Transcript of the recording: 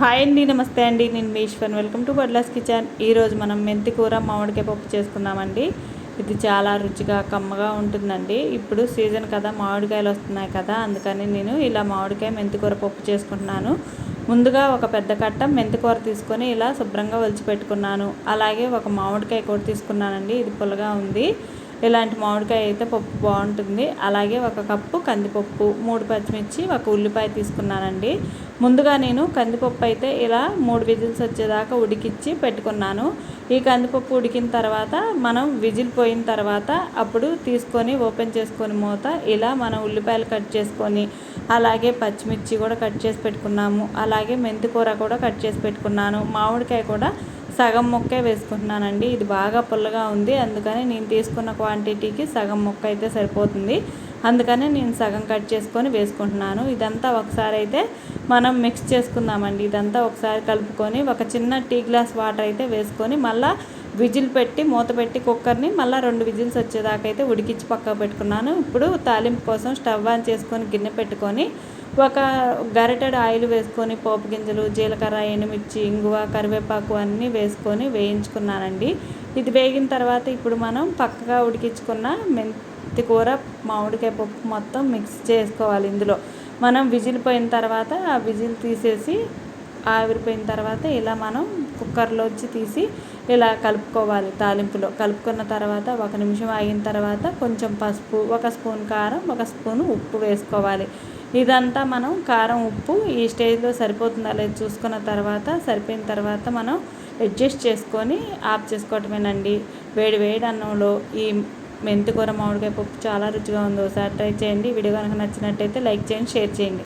Hi అండి నమస్తే అండి. నేను మీశ్వర్ వెల్కమ్ టు బడ్లాస్ కిచెన్. ఈరోజు మనం మెంతి కూర మామిడికాయ పప్పు చేసుకుందామండి. ఇది చాలా రుచిగా కమ్మగా ఉంటుందండి. ఇప్పుడు సీజన్ కదా మామిడికాయలు వస్తున్నాయి కదా అందుకని నేను ఇలా మామిడికాయ మెంతి కూర పప్పు చేసుకుంటున్నాను. ముందుగా ఒక పెద్ద కట్ట మెంతి కూర తీసుకొని ఇలా శుభ్రంగా ఒలిచి పెట్టుకున్నాను అలాగే ఒక మామిడికాయ కూర తీసుకున్నానండి. ఇది పుల్లగా ఉంది. ఇలాంటి మామిడికాయ అయితే పప్పు బాగుంటుంది. అలాగే ఒక కప్పు కందిపప్పు మూడు పచ్చిమిర్చి ఒక ఉల్లిపాయ తీసుకున్నానండి. ముందుగా నేను కందిపప్పు అయితే ఇలా మూడు విజిల్స్ వచ్చేదాకా ఉడికిచ్చి పెట్టుకున్నాను. ఈ కందిపప్పు ఉడికిన తర్వాత మనం విజిల్ పోయిన తర్వాత అప్పుడు తీసుకొని ఓపెన్ చేసుకొని మూత ఇలా మనం ఉల్లిపాయలు కట్ చేసుకొని అలాగే పచ్చిమిర్చి కూడా కట్ చేసి పెట్టుకున్నాము. అలాగే మెంతి కూర కూడా కట్ చేసి పెట్టుకున్నాను. మామిడికాయ కూడా సగం మొక్కే వేసుకుంటున్నానండి. ఇది బాగా పుల్లగా ఉంది. అందుకని నేను తీసుకున్న క్వాంటిటీకి సగం మొక్క అయితే సరిపోతుంది. అందుకనే నేను సగం కట్ చేసుకొని వేసుకుంటున్నాను. ఇదంతా ఒకసారి అయితే మనం మిక్స్ చేసుకుందామండి. ఇదంతా ఒకసారి కలుపుకొని ఒక చిన్న టీ గ్లాస్ వాటర్ అయితే వేసుకొని మళ్ళీ విజిల్ పెట్టి మూత పెట్టి కుక్కర్ని మళ్ళీ రెండు విజిల్స్ వచ్చేదాకైతే ఉడికించి పక్కకు పెట్టుకున్నాను. ఇప్పుడు తాలింపు కోసం స్టవ్ ఆన్ చేసుకొని గిన్నె పెట్టుకొని ఒక గరిటెడు ఆయిల్ వేసుకొని పోపు గింజలు జీలకర్ర ఎండుమిర్చి ఇంగువ కరివేపాకు అన్నీ వేసుకొని వేయించుకున్నానండి. ఇది వేగిన తర్వాత ఇప్పుడు మనం పక్కగా ఉడికించుకున్న మెంతి కూర మామిడికాయ పప్పు మొత్తం మిక్స్ చేసుకోవాలి ఇందులో. మనం విజిల్ పోయిన తర్వాత ఆ విజిల్ తీసేసి ఆవిరిపోయిన తర్వాత ఇలా మనం కుక్కర్లోంచి తీసి ఇలా కలుపుకోవాలి తాలింపులో. కలుపుకున్న తర్వాత ఒక నిమిషం ఆగిన తర్వాత కొంచెం పసుపు ఒక స్పూన్ కారం ఒక స్పూన్ ఉప్పు వేసుకోవాలి. ఇదంతా మనం కారం ఉప్పు ఈ స్టేజ్లో సరిపోతుందా లేదు చూసుకున్న తర్వాత సరిపోయిన తర్వాత మనం అడ్జస్ట్ చేసుకొని ఆఫ్ చేసుకోవటమేనండి. వేడి వేడి అన్నంలో ఈ మెంతికూర మామిడికాయ పప్పు చాలా రుచిగా ఉంది. ఒకసారి ట్రై చేయండి. వీడియో కనుక నచ్చినట్టయితే లైక్ చేయండి షేర్ చేయండి.